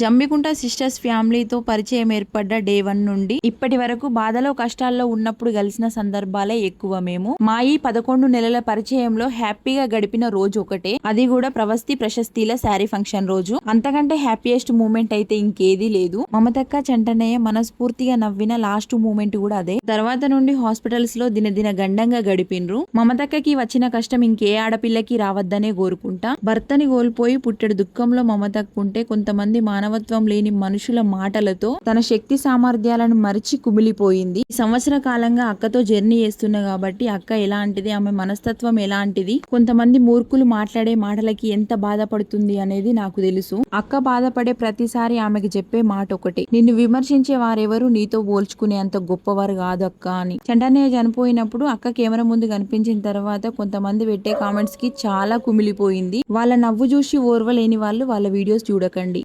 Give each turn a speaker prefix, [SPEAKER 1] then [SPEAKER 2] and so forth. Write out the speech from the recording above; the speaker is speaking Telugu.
[SPEAKER 1] జమ్మికుంట సిస్టర్స్ ఫ్యామిలీతో పరిచయం ఏర్పడ్డ డే వన్ నుండి ఇప్పటి వరకు బాధలో కష్టాల్లో ఉన్నప్పుడు కలిసిన సందర్భాలే ఎక్కువ మేము. మా ఈ పదకొండు నెలల పరిచయంలో హ్యాపీగా గడిపిన రోజు ఒకటే. అది కూడా ప్రవస్తి ప్రశస్తిల శారీ ఫంక్షన్ రోజు. అంతకంటే హ్యాపీయెస్ట్ మూమెంట్ అయితే ఇంకేదీ లేదు. మమతక్క చంటనయ్య మనస్ఫూర్తిగా నవ్విన లాస్ట్ మూమెంట్ కూడా అదే. తర్వాత నుండి హాస్పిటల్స్లో దినదిన గండంగా గడిపిండ్రు మమతక్కకి వచ్చిన కష్టం ఇంకే ఆడపిల్లకి రావద్దనే కోరుకుంటా. భర్తని కోల్పోయి పుట్టెడు దుఃఖంలో మమతక్కుంటే కొంతమంది మానవత్వం లేని మనుషుల మాటలతో తన శక్తి సామర్థ్యాలను మరిచి కుమిలిపోయింది. ఈ సంవత్సర కాలంగా అక్కతో జర్నీ చేస్తున్నా కాబట్టి అక్క ఎలాంటిది ఆమె మనస్తత్వం ఎలాంటిది కొంతమంది మూర్ఖులు మాట్లాడే మాటలకి ఎంత బాధపడుతుంది అనేది నాకు తెలుసు. అక్క బాధపడే ప్రతిసారి ఆమెకి చెప్పే మాట ఒకటి నిన్ను విమర్శించే వారెవరు నీతో పోల్చుకునే అంత గొప్పవారు కాదు అక్క అని. చెంటనే చనిపోయినప్పుడు అక్క కెమెరా ముందు కనిపించిన తర్వాత కొంతమంది పెట్టే కామెంట్స్కి చాలా కుమిలిపోయింది. వాళ్ళ నవ్వు చూసి ఓర్వలేని వాళ్ళు వాళ్ళ వీడియోస్ చూడకండి.